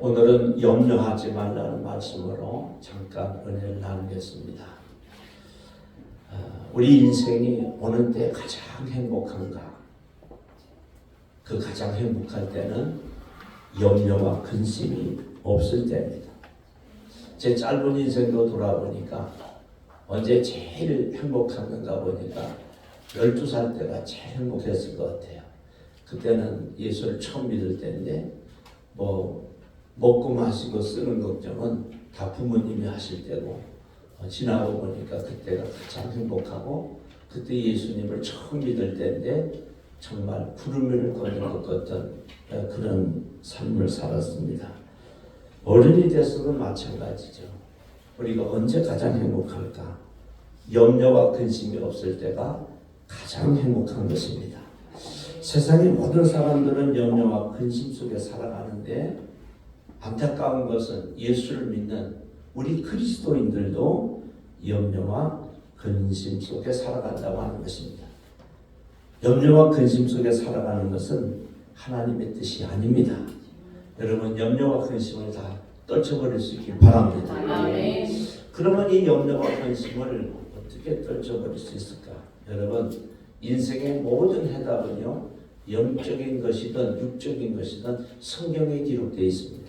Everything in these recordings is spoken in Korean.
오늘은 염려하지 말라는 말씀으로 잠깐 은혜를 나누겠습니다. 어, 우리 인생이 어느 때 가장 행복한가? 그 가장 행복할 때는 염려와 근심이 없을 때입니다. 제 짧은 인생도 돌아보니까 언제 제일 행복했는가 보니까 12살 때가 제일 행복했을 것 같아요. 그때는 예수를 처음 믿을 때인데 뭐 먹고 마시고 쓰는 걱정은 다 부모님이 하실 때고 어, 지나고 보니까 그때가 가장 행복하고 그때 예수님을 처음 믿을 때인데 정말 구름을 걷는 것 같던 어, 그런 삶을 살았습니다. 어른이 돼서도 마찬가지죠. 우리가 언제 가장 행복할까? 염려와 근심이 없을 때가 가장 행복한 것입니다. 세상의 모든 사람들은 염려와 근심 속에 살아가는데 안타까운 것은 예수를 믿는 우리 그리스도인들도 염려와 근심 속에 살아간다고 하는 것입니다. 염려와 근심 속에 살아가는 것은 하나님의 뜻이 아닙니다. 여러분 염려와 근심을 다 떨쳐버릴 수 있길 바랍니다. 그러면 이 염려와 근심을 어떻게 떨쳐버릴 수 있을까? 여러분 인생의 모든 해답은요 영적인 것이든 육적인 것이든 성경에 기록되어 있습니다.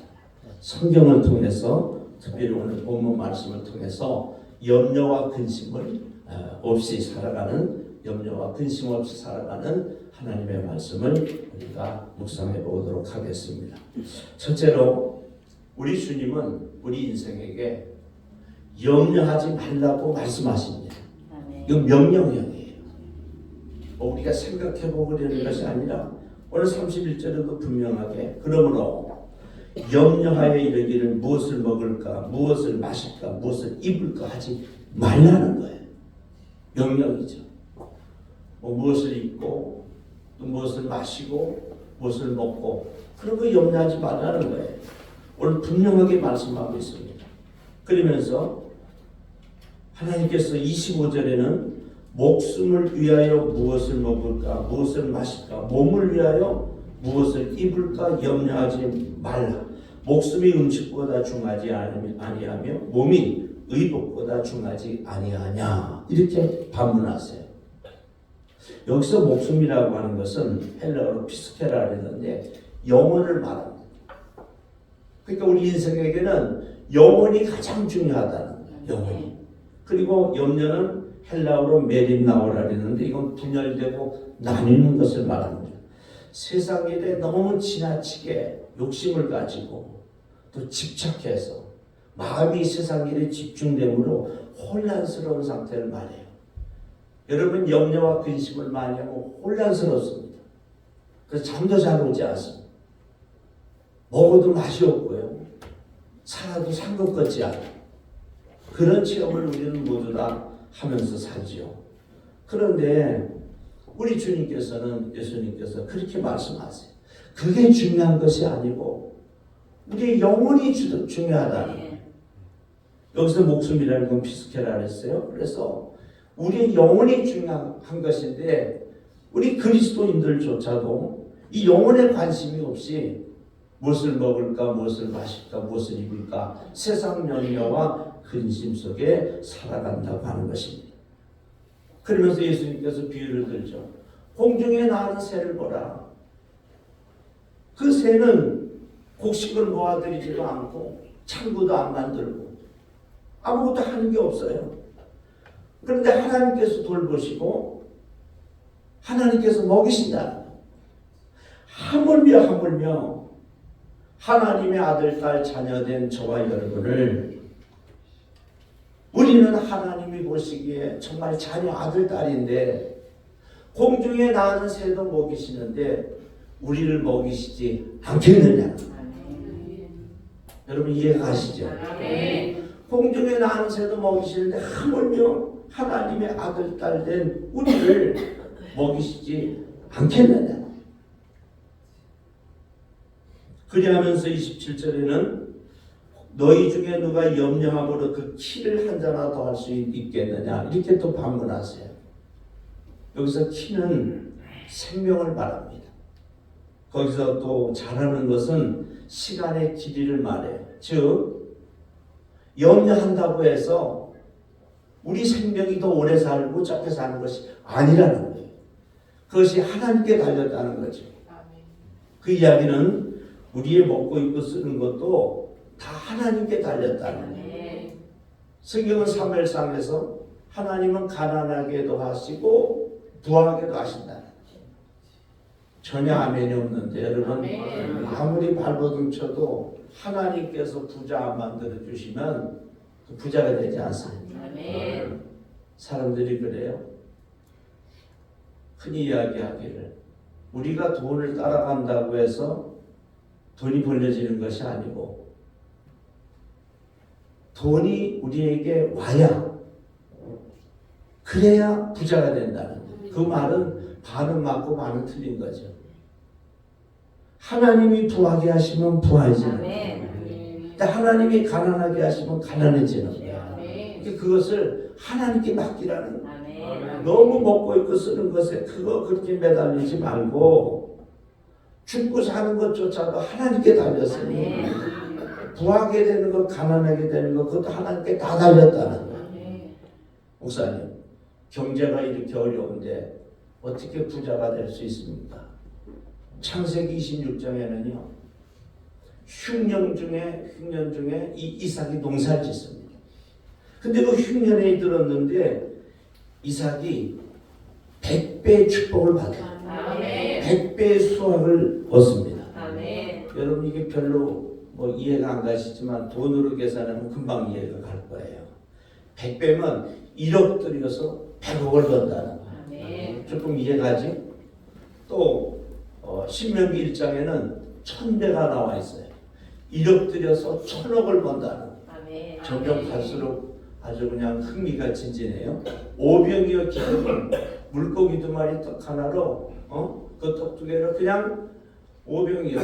성경을 통해서 특별히 오늘 본문 말씀을 통해서 염려와 근심을 어, 없이 살아가는 염려와 근심 없이 살아가는 하나님의 말씀을 우리가 묵상해 보도록 하겠습니다. 첫째로 우리 주님은 우리 인생에게 염려하지 말라고 말씀하십니다. 이건 명령형이에요. 뭐 우리가 생각해 보려는 것이 아니라 오늘 31절에도 분명하게 그러므로 염려하여 이르기를 무엇을 먹을까 무엇을 마실까 무엇을 입을까 하지 말라는 거예요. 명령이죠. 뭐 무엇을 입고 또 무엇을 마시고 무엇을 먹고 그런 거 염려하지 말라는 거예요. 오늘 분명하게 말씀하고 있습니다. 그러면서 하나님께서 25절에는 목숨을 위하여 무엇을 먹을까 무엇을 마실까 몸을 위하여 무엇을 입을까 염려하지 말라. 목숨이 음식보다 중하지 아니하며 몸이 의복보다 중하지 아니하냐 이렇게 반문하세요. 여기서 목숨이라고 하는 것은 헬라어로 피스케라 그랬는데 영혼을 말합니다. 그러니까 우리 인생에게는 영혼이 가장 중요하다는 거예요. 영혼이. 그리고 염려는 헬라어로 메린나오라 그랬는데 이건 분열되고 나뉘는 것을 말합니다. 세상 일에 너무 지나치게 욕심을 가지고 또 집착해서 마음이 세상 일에 집중됨으로 혼란스러운 상태를 말해요. 여러분 염려와 근심을 많이 하고 혼란스럽습니다. 그래서 잠도 잘 오지 않습니다. 먹어도 맛이 없고요. 살아도 상것 같지 않아요. 그런 체험을 우리는 모두 다 하면서 살지요. 그런데 우리 주님께서는 예수님께서 그렇게 말씀하세요. 그게 중요한 것이 아니고 우리의 영혼이 주, 중요하다는 거예요. 여기서 목숨이라는 건 피스케라 했어요. 그래서 우리의 영혼이 중요한 것인데 우리 그리스도인들조차도 이 영혼에 관심이 없이 무엇을 먹을까, 무엇을 마실까, 무엇을 입을까 세상 연려와 근심 속에 살아간다고 하는 것입니다. 그러면서 예수님께서 비유를 들죠. 공중에 나는 새를 보라. 그 새는 곡식을 모아들이지도 않고 창고도 안 만들고 아무것도 하는 게 없어요. 그런데 하나님께서 돌보시고 하나님께서 먹이신다. 하물며 하물며 하나님의 아들, 딸, 자녀된 저와 여러분을 우리는 하나님이 보시기에 정말 자녀 아들, 딸인데 공중에 나는 새도 먹이시는데 우리를 먹이시지 않겠느냐. 여러분 이해가 가시죠? 공중에 나는 새도 먹이시는데 하물며 하나님의 아들, 딸 된 우리를 먹이시지 않겠느냐. 그리하면서 27절에는 너희 중에 누가 염려함으로 그 키를 한 자나 더 할 수 있겠느냐 이렇게 또 반문하세요. 여기서 키는 생명을 말합니다. 거기서 또 잘하는 것은 시간의 길이를 말해요. 즉 염려한다고 해서 우리 생명이 더 오래 살고 짧게 사는 것이 아니라는 거예요. 그것이 하나님께 달렸다는 거죠. 그 이야기는 우리의 먹고 입고 쓰는 것도 다 하나님께 달렸다는 거예요. 성경은 사무엘상에서 하나님은 가난하게도 하시고 부하게도 하신다. 전혀 아멘이 없는데 여러분 아멘. 아무리 발버둥 쳐도 하나님께서 부자 안 만들어 주시면 그 부자가 되지 않습니다. 사람들이 그래요. 흔히 이야기하기를 우리가 돈을 따라간다고 해서 돈이 벌려지는 것이 아니고 돈이 우리에게 와야 그래야 부자가 된다는. 그 말은 반은 맞고 반은 틀린 거죠. 하나님이 부하게 하시면 부하해지는 거예요. 근데 하나님이 가난하게 하시면 가난해지는 거예요. 그러니까 그것을 하나님께 맡기라는 거예요. 너무 먹고 입고 쓰는 것에 그거 그렇게 매달리지 말고 죽고 사는 것조차도 하나님께 달렸으니 부하게 되는 것, 가난하게 되는 것 그것도 하나님께 다 달렸다는 거예요. 목사님, 경제가 이렇게 어려운데 어떻게 부자가 될 수 있습니까? 창세기 26장에는요. 흉년 중에 흉년 중에 이 이삭이 농사를 짓습니다. 근데 그 흉년에 들었는데 이삭이 100배의 축복을 받아요. 100배의 수확을 얻습니다. 여러분 이게 별로 뭐 이해가 안 가시지만 돈으로 계산하면 금방 이해가 갈 거예요. 100배면 1억 들여서 100억을 번다는. 조금 이해가지? 또 어, 신명기 1장에는 1000배가 나와 있어요. 1억 들여서 1000억을 번다는 거예요. 점점 갈수록 아주 그냥 흥미가 진진해요. 오병이어 기름은 물고기 두 마리 떡 하나로 어? 그 떡 두 개로 그냥 오병이어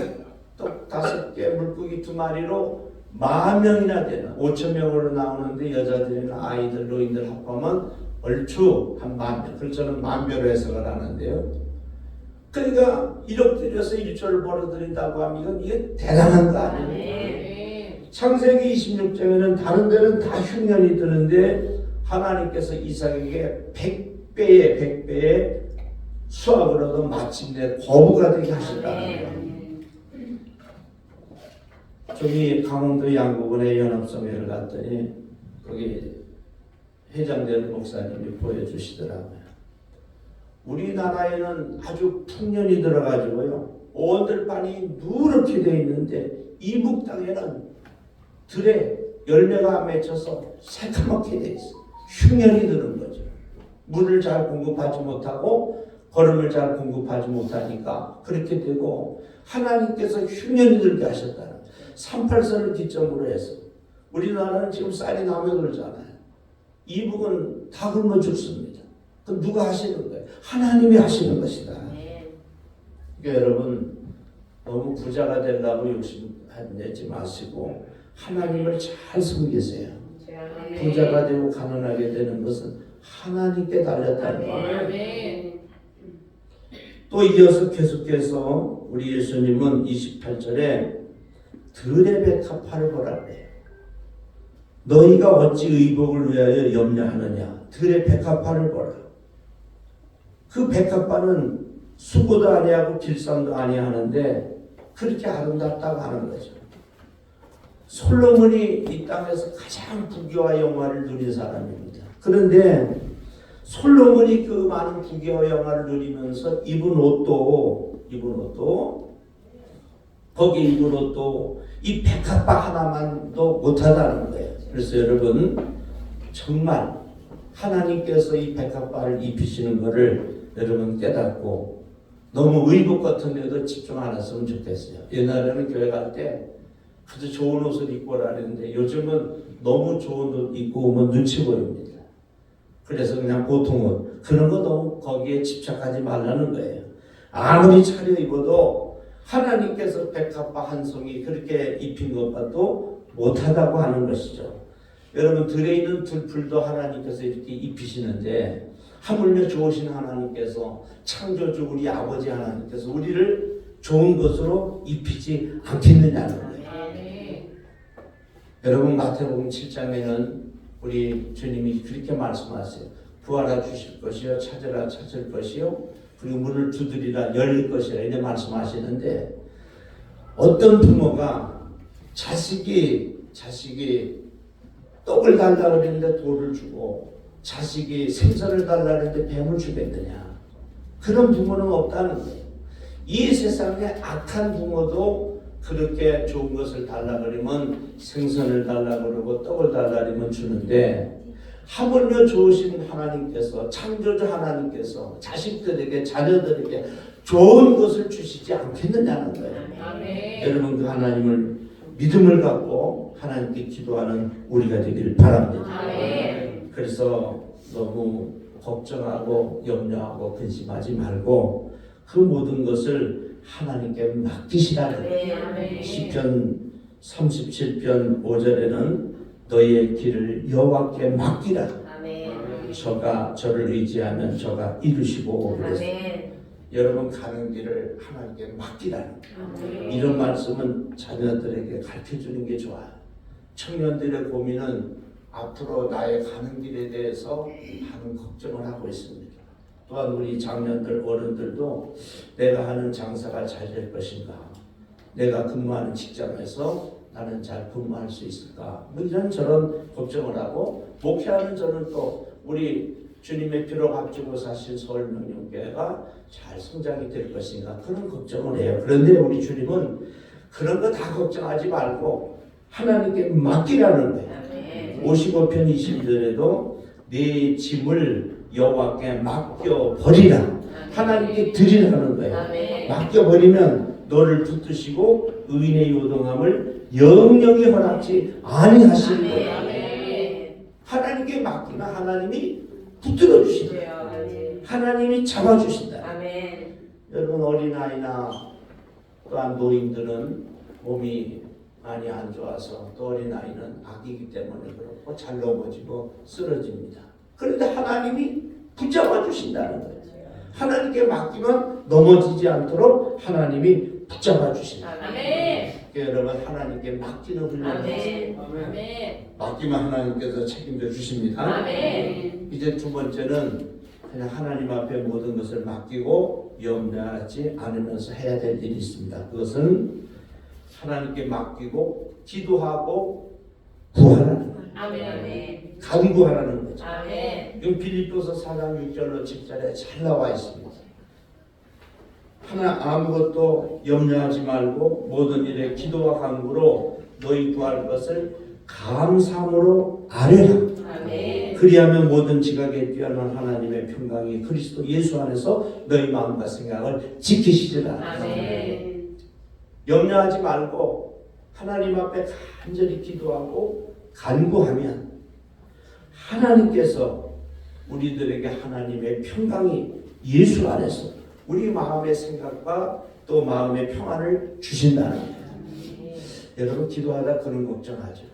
떡 다섯 개 물고기 두 마리로 만 명이나 되는 5천 명으로 나오는데 여자들이나 아이들 노인들 합하면 얼추 한만 명. 그래서 저는 만 배로 해석을 하는데요. 그러니까 1억 들여서 1조를 벌어들인다고 하면 이건 이게 대단한 거 아니에요? 창세기 26장에는 다른 데는 다 흉년이 드는데 하나님께서 이삭에게 100배의 100배의 수확을 얻어 마침내 거부가 되게 하신다는 거예요. 저기 강원도 양구군의 연합성회를 갔더니 거기 회장되는 목사님이 보여주시더라고요. 우리나라에는 아주 풍년이 들어가지고요. 온들판이 누렇게 돼 있는데 이북 땅에는 들에 열매가 안 맺혀서 새카맣게 돼 있어. 흉년이 드는 거죠. 물을 잘 공급하지 못하고 거름을 잘 공급하지 못하니까 그렇게 되고 하나님께서 흉년이 들게 하셨다는 거예요. 38선을 기점으로 해서 우리나라는 지금 쌀이 남여들잖아요. 이북은 다 굶어 죽습니다. 그럼 누가 하시는 거예요? 하나님이 하시는 것이다. 그러니까 여러분 너무 부자가 되려고 욕심내지 마시고 하나님을 잘 섬기세요. 부자가 되고 가난하게 되는 것은 하나님께 달렸다는 거예요. 또 이어서 계속해서 우리 예수님은 28절에 들의 백합화를 보라 그래요. 너희가 어찌 의복을 위하여 염려하느냐? 들의 백합화를 보라. 그 백합화는 수고도 아니하고 길쌈도 아니하는데 그렇게 아름답다고 하는 거죠. 솔로몬이 이 땅에서 가장 부귀와 영화를 누린 사람입니다. 그런데 솔로몬이 그 많은 부귀와 영화를 누리면서 입은 옷도 입은 옷도 거기 입은 옷도 이 백합화 하나만도 못하다는 거예요. 그래서 여러분 정말 하나님께서 이 백합화를 입히시는 것을 여러분 깨닫고 너무 의복 같은 데도 집중 안 했으면 좋겠어요. 옛날에는 교회 갈 때 아주 좋은 옷을 입고 오라는데 요즘은 너무 좋은 옷 입고 오면 눈치 보입니다. 그래서 그냥 보통 옷 그런 거 너무 거기에 집착하지 말라는 거예요. 아무리 차려 입어도 하나님께서 백합화 한 송이 그렇게 입힌 것과도 못하다고 하는 것이죠. 여러분 들에 있는 들풀도 하나님께서 이렇게 입히시는데 하물며 좋으신 하나님께서 창조주 우리 아버지 하나님께서 우리를 좋은 것으로 입히지 않겠느냐는 거예요. 여러분 마태복음 7장에는 우리 주님이 그렇게 말씀하세요. 구하라 주실 것이요 찾으라 찾을 것이요 그리고 문을 두드리라 열릴 것이라 이렇게 말씀하시는데 어떤 부모가 자식이 자식이 떡을 달라 그랬는데 돌을 주고 자식이 생선을 달라 그랬는데 뱀을 주겠느냐 그런 부모는 없다는 거예요. 이 세상에 악한 부모도 그렇게 좋은 것을 달라 그러면 생선을 달라 그러고 떡을 달라 그러면 주는데 하물며 좋으신 하나님께서 창조주 하나님께서 자식들에게 자녀들에게 좋은 것을 주시지 않겠느냐는 거예요. 여러분 그 하나님을 믿음을 갖고 하나님께 기도하는 우리가 되길 바랍니다. 그래서 너무 걱정하고 염려하고 근심하지 말고 그 모든 것을 하나님께 맡기시라는 거예요. 시편 37편 5절에는 너희의 길을 여호와께 맡기라. 저가 저를 의지하면 저가 이루시고 여러분 가는 길을 하나님께 거예요. 이런 말씀은 자녀들에게 가르쳐 주는 게 좋아요. 청년들의 고민은 앞으로 나의 가는 길에 대해서 많은 걱정을 하고 있습니다. 또한 우리 장년들 어른들도 내가 하는 장사가 잘 될 것인가? 내가 근무하는 직장에서 나는 잘 근무할 수 있을까? 뭐 이런 저런 걱정을 하고 목회하는 저는 또 우리 주님의 피로 값주고 사신 서울명령교회가 잘 성장이 될 것인가 그런 걱정을 해요. 그런데 우리 주님은 그런 거 다 걱정하지 말고 하나님께 맡기라는 거예요. 55편 20절에도 네 짐을 여호와께 맡겨 버리라. 하나님께 드리라는 거예요. 맡겨 버리면 너를 붙드시고 의인의 요동함을 영영히 허락지 아니하실 거예요. 하나님께 맡기면 하나님이 붙들어 주신다. 하나님이 잡아 주신다. 여러분 어린 아이나 또한 노인들은 몸이 많이 안 좋아서 또 어린아이는 아기이기 때문에 그렇고 잘 넘어지고 쓰러집니다. 그런데 하나님이 붙잡아 주신다는 거예요. 하나님께 맡기면 넘어지지 않도록 하나님이 붙잡아 주신다. 여러분 하나님께 맡기는 훈련을 맡기면 하나님께서 책임져 주십니다. 이제 두 번째는 그냥 하나님 앞에 모든 것을 맡기고 염려하지 않으면서 해야 될 일이 있습니다. 그것은 하나님께 맡기고 기도하고 구하라는 거예요. 간구하라는 거죠. 지금 빌립보서 4장 6절로 7절에 잘 나와 있습니다. 하나 아무것도 염려하지 말고 모든 일에 기도와 간구로 너희 구할 것을 감사함으로 아뢰라. 그리하면 모든 지각에 뛰어난 하나님의 평강이 그리스도 예수 안에서 너희 마음과 생각을 지키시리라. 염려하지 말고 하나님 앞에 간절히 기도하고 간구하면 하나님께서 우리들에게 하나님의 평강이 예수 안에서 우리 마음의 생각과 또 마음의 평안을 주신다는 거예요. 여러분 기도하다 그런 걱정하죠.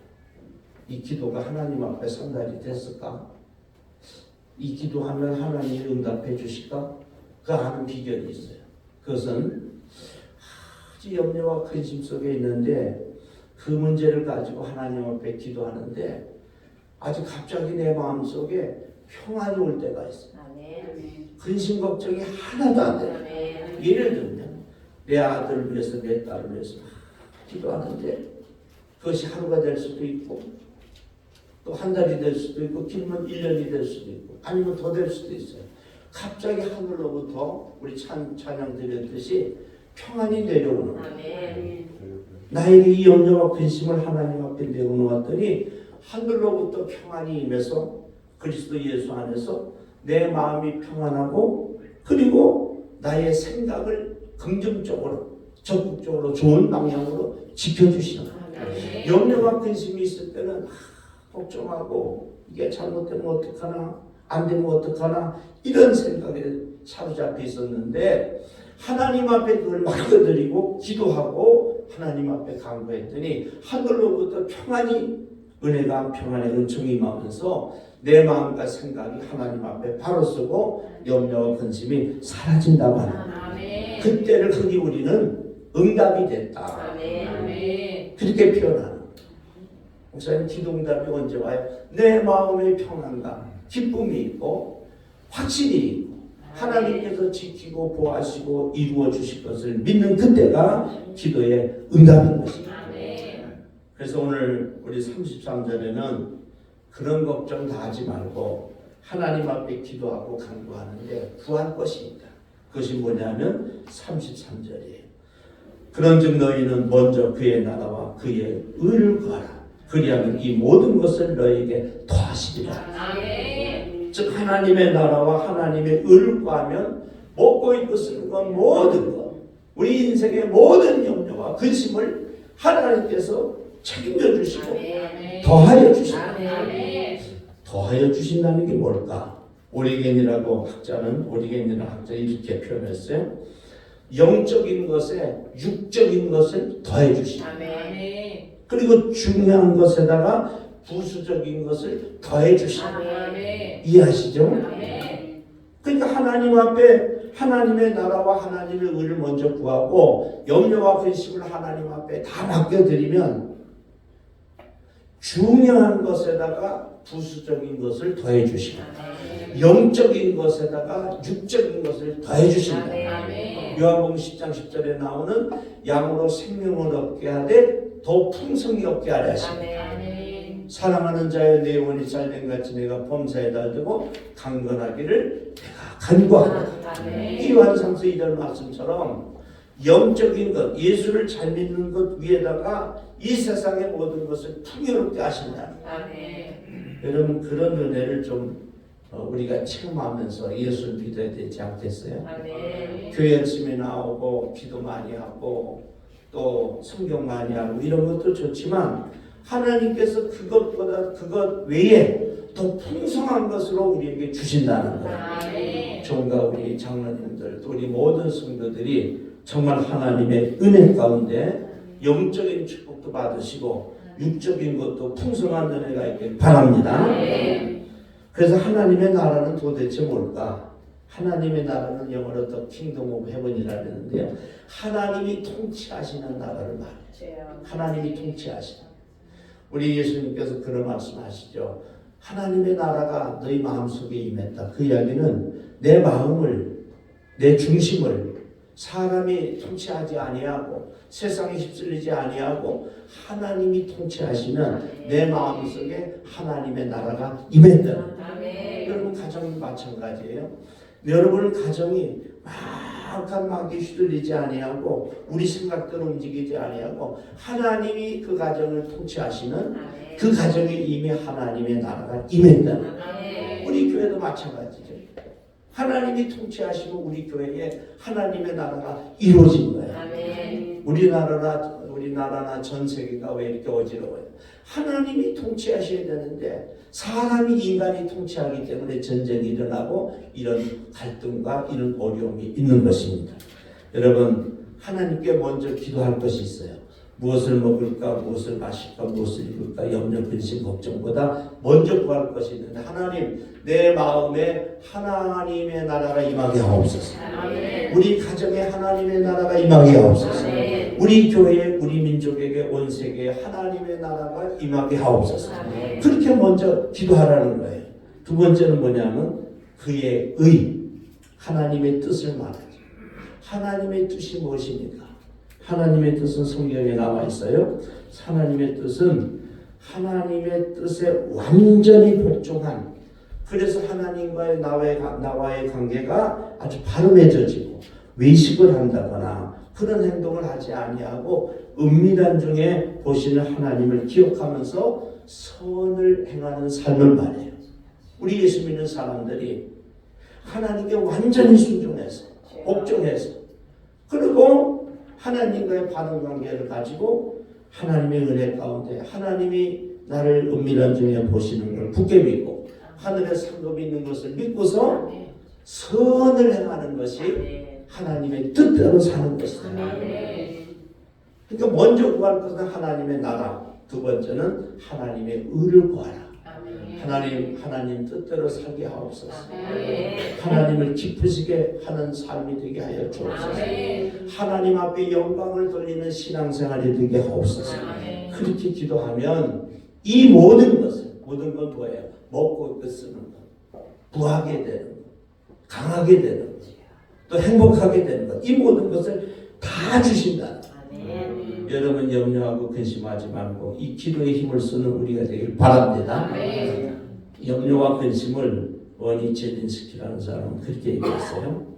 이 기도가 하나님 앞에 상달이 됐을까? 이 기도하면 하나님이 응답해 주실까? 그 아는 비결이 있어요. 그것은 아주 염려와 근심 속에 있는데 그 문제를 가지고 하나님 앞에 기도하는데 아주 갑자기 내 마음 속에 평안이 올 때가 있어요. 근심 걱정이 하나도 안 돼요. 예를 들면 내 아들을 위해서 내 딸을 위해서 기도하는데 그것이 하루가 될 수도 있고 또 한 달이 될 수도 있고 길면 1년이 될 수도 있고 아니면 더 될 수도 있어요. 갑자기 하늘로부터 우리 찬, 찬양 드렸듯이 평안이 내려오는 거예요. 나에게 이 염려와 근심을 하나님 앞에 내어놓았더니 하늘로부터 평안이 임해서 그리스도 예수 안에서 내 마음이 평안하고 그리고 나의 생각을 긍정적으로 적극적으로 좋은 방향으로 지켜주시는 거예요. 염려와 근심이 있을 때는 아, 걱정하고 이게 잘못되면 어떡하나 안 되면 어떡하나 이런 생각에 사로잡혀 있었는데 하나님 앞에 그걸 맡겨드리고 기도하고 하나님 앞에 간구했더니 하늘로부터 평안이 은혜가 평안의 은총이 임하면서 내 마음과 생각이 하나님 앞에 바로 서고 염려와 근심이 사라진다고 하는 그때를 흔히 우리는 응답이 됐다. 아멘. 그렇게 표현하는 거예요. 목사님 기도응답이 언제 와요? 내 마음의 평안과 기쁨이 있고 확신이 있고 하나님께서 지키고 보호하시고 이루어 주실 것을 믿는 그때가 기도의 응답인 것입니다. 그래서 오늘 우리 33절에는 그런 걱정 다 하지 말고 하나님 앞에 기도하고 간구하는데 구할 것입니다. 그것이 뭐냐면 33절이에요. 그런즉 너희는 먼저 그의 나라와 그의 의를 구하라. 그리하면 이 모든 것을 너희에게 더하시리라. 아멘. 즉 하나님의 나라와 하나님의 의를 구하면 먹고 입고 쓰는 것 모든 것 우리 인생의 모든 염려와 근심을 하나님께서 책임져 주시고. 더하여 주신다. 더하여 주신다는 게 뭘까? 오리겐이라고 학자는 오리겐이라는 학자 이렇게 표현했어요. 영적인 것에 육적인 것을 더해 주신다. 그리고 중요한 것에다가 부수적인 것을 더해 주신다. 아멘. 이해하시죠? 아멘. 그러니까 하나님 앞에 하나님의 나라와 하나님의 의를 먼저 구하고 염려와 근심을 하나님 앞에 다 맡겨드리면 중요한 것에다가 부수적인 것을 더해 주신다. 영적인 것에다가 육적인 것을 더해 주신다. 요한복음 10장 10절에 나오는 양으로 생명을 얻게 하되 더 풍성히 얻게 하려 하신다. 사랑하는 자의 내 영혼이 잘된 같이 내가 범사에 달되고 강건하기를 내가. 아멘. 이 완상서 이런 말씀처럼 영적인 것, 예수를 잘 믿는 것 위에다가 이 세상의 모든 것을 풍요롭게 하신다. 아멘. 여러분 그런 은혜를 좀 어, 우리가 체험하면서 예수를 믿어야 되지 않겠어요? 아멘. 교회 열심히 나오고 기도 많이 하고 또 성경 많이 하고 이런 것도 좋지만 하나님께서 그것보다 그것 외에 더 풍성한 것으로 우리에게 주신다는 거예요. 종과 우리 장로님들 또 우리 모든 성도들이 정말 하나님의 은혜 가운데 영적인 축복도 받으시고 육적인 것도 풍성한 은혜가 있길 바랍니다. 그래서 하나님의 나라는 도대체 뭘까? 하나님의 나라는 영어로 더 킹덤 오브 헤븐이라 그러는데요. 하나님이 통치하시는 나라를 말해요. 하나님이 통치하시는. 우리 예수님께서 그런 말씀하시죠. 하나님의 나라가 너희 마음속에 임했다. 그 이야기는 내 마음을 내 중심을 사람이 통치하지 아니하고 세상에 휩쓸리지 아니하고 하나님이 통치하시는 내 마음속에 하나님의 나라가 임했다. 여러분 가정이 마찬가지예요. 여러분 가정이 막 한 막이 휘둘리지 아니하고 우리 생각대로 움직이지 아니하고 하나님이 그 가정을 통치하시는 아멘. 그 가정에 이미 하나님의 나라가 임했다. 아멘. 우리 교회도 마찬가지죠. 하나님이 통치하시고 우리 교회에 하나님의 나라가 이루어진 거예요. 우리나라나 우리나라나 전 세계가 왜 이렇게 어지러워요? 하나님이 통치하셔야 되는데 사람이 인간이 통치하기 때문에 전쟁이 일어나고 이런 갈등과 이런 어려움이 있는 것입니다. 여러분 하나님께 먼저 기도할 것이 있어요. 무엇을 먹을까, 무엇을 마실까, 무엇을 입을까, 염려, 근심, 걱정보다 먼저 구할 것이 있는데 하나님 내 마음에 하나님의 나라가 임하게 하옵소서. 우리 가정에 하나님의 나라가 임하게 하옵소서. 우리 교회, 우리 민족에게 온 세계에 하나님의 나라가 임하게 하옵소서. 아멘. 그렇게 먼저 기도하라는 거예요. 두 번째는 뭐냐면 그의 의, 하나님의 뜻을 말하죠. 하나님의 뜻이 무엇입니까? 하나님의 뜻은 성경에 나와 있어요. 하나님의 뜻은 하나님의 뜻에 완전히 복종한 그래서 하나님과의 나와의, 나와의 관계가 아주 바로 맺어지고 외식을 한다거나 그런 행동을 하지 아니하고 은밀한 중에 보시는 하나님을 기억하면서 선을 행하는 삶을 말해요. 우리 예수 믿는 사람들이 하나님께 완전히 순종해서 복종해서 그리고 하나님과의 바른 관계를 가지고 하나님의 은혜 가운데 하나님이 나를 은밀한 중에 보시는 걸 굳게 믿고 하늘에 상급이 있는 것을 믿고서 선을 행하는 것이 아멘. 하나님의 뜻대로 사는 것이다. 아멘. 그러니까 먼저 구할 것은 하나님의 나라, 두 번째는 하나님의 의를 구하라. 아멘. 하나님 하나님 뜻대로 살게 하옵소서. 아멘. 하나님을 기쁘시게 하는 삶이 되게 하여 주옵소서. 아멘. 하나님 앞에 영광을 돌리는 신앙생활이 되게 하옵소서. 아멘. 그렇게 기도하면 이 모든 것을 모든 건 뭐예요? 먹고 입고 쓰는 것, 부하게 되는 것, 강하게 되는 것, 또 행복하게 되는 것, 이 모든 것을 다 주신다. 아멘. 여러분 염려하고 근심하지 말고 이 기도의 힘을 쓰는 우리가 되길 바랍니다. 아멘. 염려와 근심을 원이 제딘스키라는 사람은 그렇게 얘기했어요.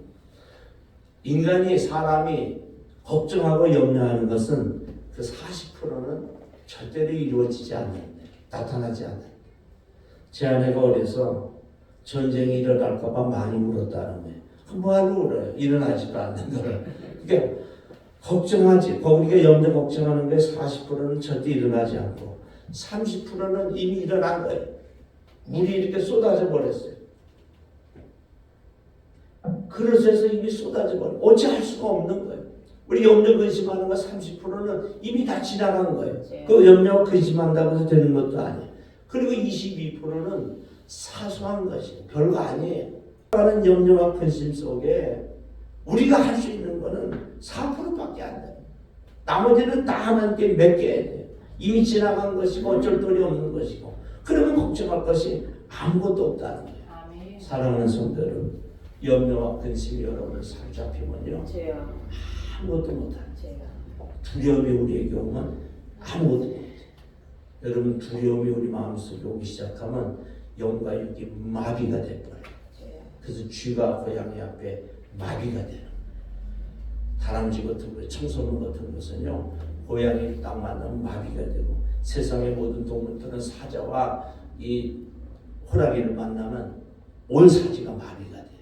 인간이 사람이 걱정하고 염려하는 것은 그 40%는 절대로 이루어지지 않는다. 나타나지 않는다. 제 아내가 어려서 전쟁이 일어날까봐 많이 울었다는 거예요. 뭐하러 울어요? 일어나지도 않는 거를. 그러니까 걱정하지. 우리가 염려 걱정하는 게 40%는 절대 일어나지 않고 30%는 이미 일어난 거예요. 물이 이렇게 쏟아져 버렸어요. 그릇에서 이미 쏟아져 버려. 어찌할 수가 없는 거예요. 우리 염려 근심하는 거 30%는 이미 다 지나간 거예요. 그 염려 근심한다고 해서 되는 것도 아니에요. 그리고 22%는 사소한 것이 별거 아니에요. 하는 염려와 근심 속에 우리가 할 수 있는 거는 4%밖에 안 돼요. 나머지는 다 하나님께 맡겨야 돼요. 이미 지나간 것이고 어쩔 도리 없는 것이고 그러면 걱정할 것이 아무것도 없다는 거예요. 아멘. 사랑하는 성도 여러분, 염려와 근심이 여러분을 사로잡히면요. 아무것도. 제가. 두려움이 우리에게 오면 아무것도 못해요. 여러분 두려움이 우리 마음속에 오기 시작하면 영과 육이 마비가 돼버려요. 그래서 쥐가 고양이 앞에 마비가 되는. 다람쥐 같은 거, 청소년 같은 것은요, 고양이를 딱 만나면 마비가 되고, 세상의 모든 동물들은 사자와 이 호랑이를 만나면 온 사지가 마비가 돼요.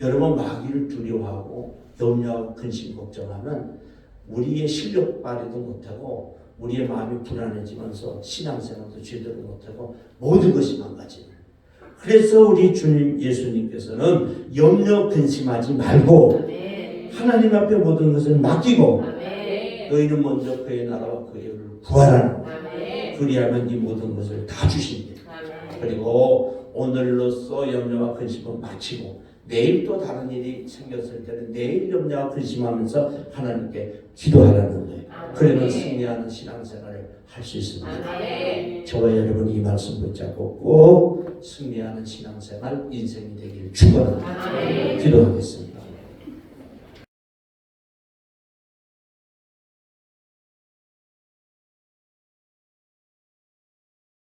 여러분, 마귀를 두려워하고, 염려하고, 근심, 걱정하면 우리의 실력 발휘도 못하고, 우리의 마음이 불안해지면서 신앙생활도 제대로 못하고, 모든 것이 망가지는 그래서 우리 주님 예수님께서는 염려 근심하지 말고 아멘. 하나님 앞에 모든 것을 맡기고 아멘. 너희는 먼저 그의 나라와 그의 의를. 아멘. 그리하면 이 모든 것을 다. 아멘. 그리고 오늘로써 염려와 근심을 마치고 내일 또 다른 일이 생겼을 때는 내일 염려와 근심하면서 하나님께 기도하라는 거예요. 그러면 승리하는 신앙생활을 할 수 있습니다. 아멘. 저와 여러분이 이 말씀 붙잡고 꼭 승리하는 신앙생활 인생이 되기를 축원합니다. 아멘. 기도하겠습니다.